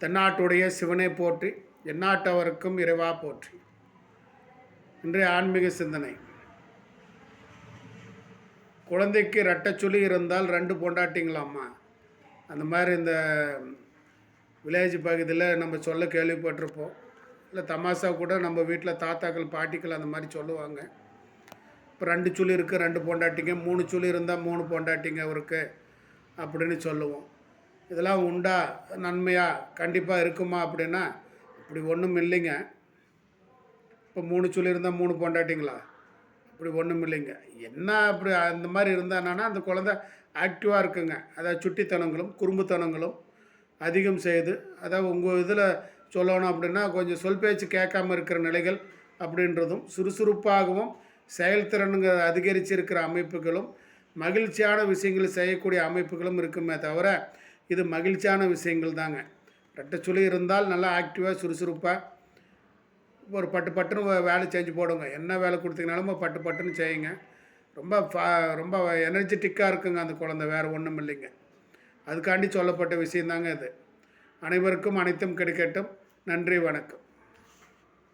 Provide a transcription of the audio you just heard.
தென்னாட்டுடைய சிவனை போற்றி எந்நாட்டவருக்கும் இறைவா போற்றி. இன்றைய ஆன்மீக சிந்தனை. குழந்தைக்கு ரெட்டச்சுளி இருந்தால் ரெண்டு பொண்டாட்டிங்களாம்மா? அந்த மாதிரி இந்த வில்லேஜ் பகுதியில் நம்ம சொல்ல கேள்விப்பட்டிருப்போம். இல்லை தமாஷா கூட நம்ம வீட்டில் தாத்தாக்கள் பாட்டிகள் அந்த மாதிரி சொல்லுவாங்க. இப்போ ரெண்டு சுழி இருக்குது ரெண்டு பொண்டாட்டிங்க. மூணு சுழி இருந்தால் மூணு பொண்டாட்டிங்க அவருக்கு அப்படின்னு சொல்லுவோம். இதெல்லாம் உண்டா? நன்மையாக கண்டிப்பாக இருக்குமா? அப்படின்னா அப்படி ஒன்றும் இல்லைங்க. இப்போ மூணு சொல்லி இருந்தால் மூணு பொண்டாட்டிங்களா? அப்படி ஒன்றும் இல்லைங்க. என்ன அப்படி அந்த மாதிரி இருந்தானா அந்த குழந்தை ஆக்டிவாக இருக்குங்க. அதாவது சுட்டித்தனங்களும் குறும்புத்தனங்களும் அதிகம் செய்து அதாவது உங்கள் இதில் சொல்லணும் அப்படின்னா கொஞ்சம் சொல் பேச்சு கேட்காம இருக்கிற நிலைகள் அப்படின்றதும் சுறுசுறுப்பாகவும் செயல்திறனுங்க அதிகரிச்சிருக்கிற அமைப்புகளும் மகிழ்ச்சியான விஷயங்களை செய்யக்கூடிய அமைப்புகளும் இருக்குமே தவிர இது மகிழ்ச்சியான விஷயங்கள் தாங்க. ரெட்டச்சுளி இருந்தால் நல்லா ஆக்டிவாக சுறுசுறுப்பாக ஒரு பட்டு பட்டுன்னு வேலை செஞ்சு போடுங்க. என்ன வேலை கொடுத்தீங்கனாலும் பட்டு பட்டுன்னு செய்யுங்க. ரொம்ப ரொம்ப எனர்ஜெட்டிக்காக இருக்குங்க அந்த குழந்தை வேறு ஒன்றும் இல்லைங்க. அதுக்காண்டி சொல்லப்பட்ட விஷயந்தாங்க இது. அனைவருக்கும் அனைத்தும் கிடைக்கட்டும். நன்றி வணக்கம்.